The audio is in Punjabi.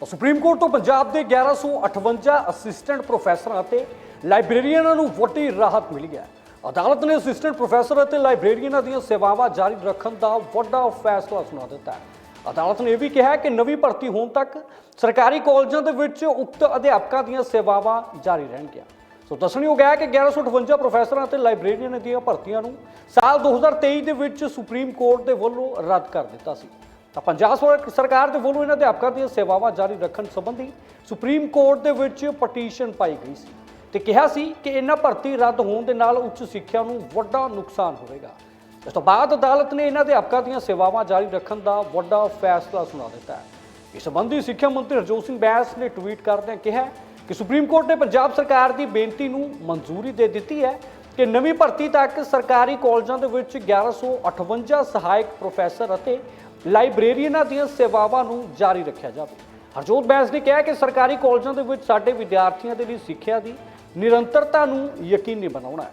ਤਾਂ ਸੁਪਰੀਮ ਕੋਰਟ ਤੋਂ ਪੰਜਾਬ ਦੇ 1158 ਅਸਿਸਟੈਂਟ ਪ੍ਰੋਫੈਸਰਾਂ ਅਤੇ ਲਾਇਬ੍ਰੇਰੀਅਨਾਂ ਨੂੰ ਵੱਡੀ ਰਾਹਤ ਮਿਲੀ ਹੈ। ਅਦਾਲਤ ਨੇ ਅਸਿਸਟੈਂਟ ਪ੍ਰੋਫੈਸਰ ਅਤੇ ਲਾਇਬ੍ਰੇਰੀਅਨਾਂ ਦੀਆਂ ਸੇਵਾਵਾਂ ਜਾਰੀ ਰੱਖਣ ਦਾ ਵੱਡਾ ਫੈਸਲਾ ਸੁਣਾ ਦਿੱਤਾ ਹੈ। ਅਦਾਲਤ ਨੇ ਇਹ ਵੀ ਕਿਹਾ ਕਿ ਨਵੀਂ ਭਰਤੀ ਹੋਣ ਤੱਕ ਸਰਕਾਰੀ ਕਾਲਜਾਂ ਦੇ ਵਿੱਚ ਉਕਤ ਅਧਿਆਪਕਾਂ ਦੀਆਂ ਸੇਵਾਵਾਂ ਜਾਰੀ ਰਹਿਣਗੀਆਂ। ਸੋ ਦੱਸਣਯੋਗ ਹੈ ਕਿ 1158 ਪ੍ਰੋਫੈਸਰਾਂ ਅਤੇ ਲਾਇਬ੍ਰੇਰੀਅਨਾਂ ਦੀਆਂ ਭਰਤੀਆਂ ਨੂੰ ਸਾਲ 2023 ਦੇ ਵਿੱਚ ਸੁਪਰੀਮ ਕੋਰਟ ਦੇ ਵੱਲੋਂ ਰੱਦ ਕਰ ਦਿੱਤਾ ਸੀ। ਤਾਂ ਪੰਜਾਬ ਸਰ- ਸਰਕਾਰ ਦੇ ਵੱਲੋਂ ਇਹਨਾਂ ਅਧਿਆਪਕਾਂ ਦੀਆਂ ਸੇਵਾਵਾਂ ਜਾਰੀ ਰੱਖਣ ਸੰਬੰਧੀ ਸੁਪਰੀਮ ਕੋਰਟ ਦੇ ਵਿੱਚ ਪਟੀਸ਼ਨ ਪਾਈ ਗਈ ਸੀ ਤੇ ਕਿਹਾ ਸੀ ਕਿ ਇਹਨਾਂ ਭਰਤੀ ਰੱਦ ਹੋਣ ਦੇ ਨਾਲ ਉੱਚ ਸਿੱਖਿਆ ਨੂੰ ਵੱਡਾ ਨੁਕਸਾਨ ਹੋਵੇਗਾ। ਇਸ ਤੋਂ ਬਾਅਦ ਅਦਾਲਤ ਨੇ ਇਹਨਾਂ ਅਧਿਆਪਕਾਂ ਦੀਆਂ ਸੇਵਾਵਾਂ ਜਾਰੀ ਰੱਖਣ ਦਾ ਵੱਡਾ ਫੈਸਲਾ ਸੁਣਾ ਦਿੱਤਾ ਹੈ। ਇਸ ਸੰਬੰਧੀ ਸਿੱਖਿਆ ਮੰਤਰੀ ਹਰਜੋਤ ਸਿੰਘ ਬੈਂਸ ਨੇ ਟਵੀਟ ਕਰਦਿਆਂ ਕਿਹਾ ਕਿ ਸੁਪਰੀਮ ਕੋਰਟ ਨੇ ਪੰਜਾਬ ਸਰਕਾਰ ਦੀ ਬੇਨਤੀ ਨੂੰ ਮਨਜ਼ੂਰੀ ਦੇ ਦਿੱਤੀ ਹੈ ਕਿ ਨਵੀਂ ਭਰਤੀ ਤੱਕ ਸਰਕਾਰੀ ਕਾਲਜਾਂ ਦੇ ਵਿੱਚ 1158 ਸਹਾਇਕ ਪ੍ਰੋਫੈਸਰ ਅਤੇ ਲਾਇਬ੍ਰੇਰੀਅਨਾਂ ਦੀਆਂ ਸੇਵਾਵਾਂ ਨੂੰ ਜਾਰੀ ਰੱਖਿਆ ਜਾਵੇ। ਹਰਜੋਤ ਬੈਂਸ ਨੇ ਕਿਹਾ ਕਿ ਸਰਕਾਰੀ ਕਾਲਜਾਂ ਦੇ ਵਿੱਚ ਸਾਡੇ ਵਿਦਿਆਰਥੀਆਂ ਦੇ ਲਈ ਸਿੱਖਿਆ ਦੀ ਨਿਰੰਤਰਤਾ ਨੂੰ ਯਕੀਨੀ ਬਣਾਉਣਾ ਹੈ।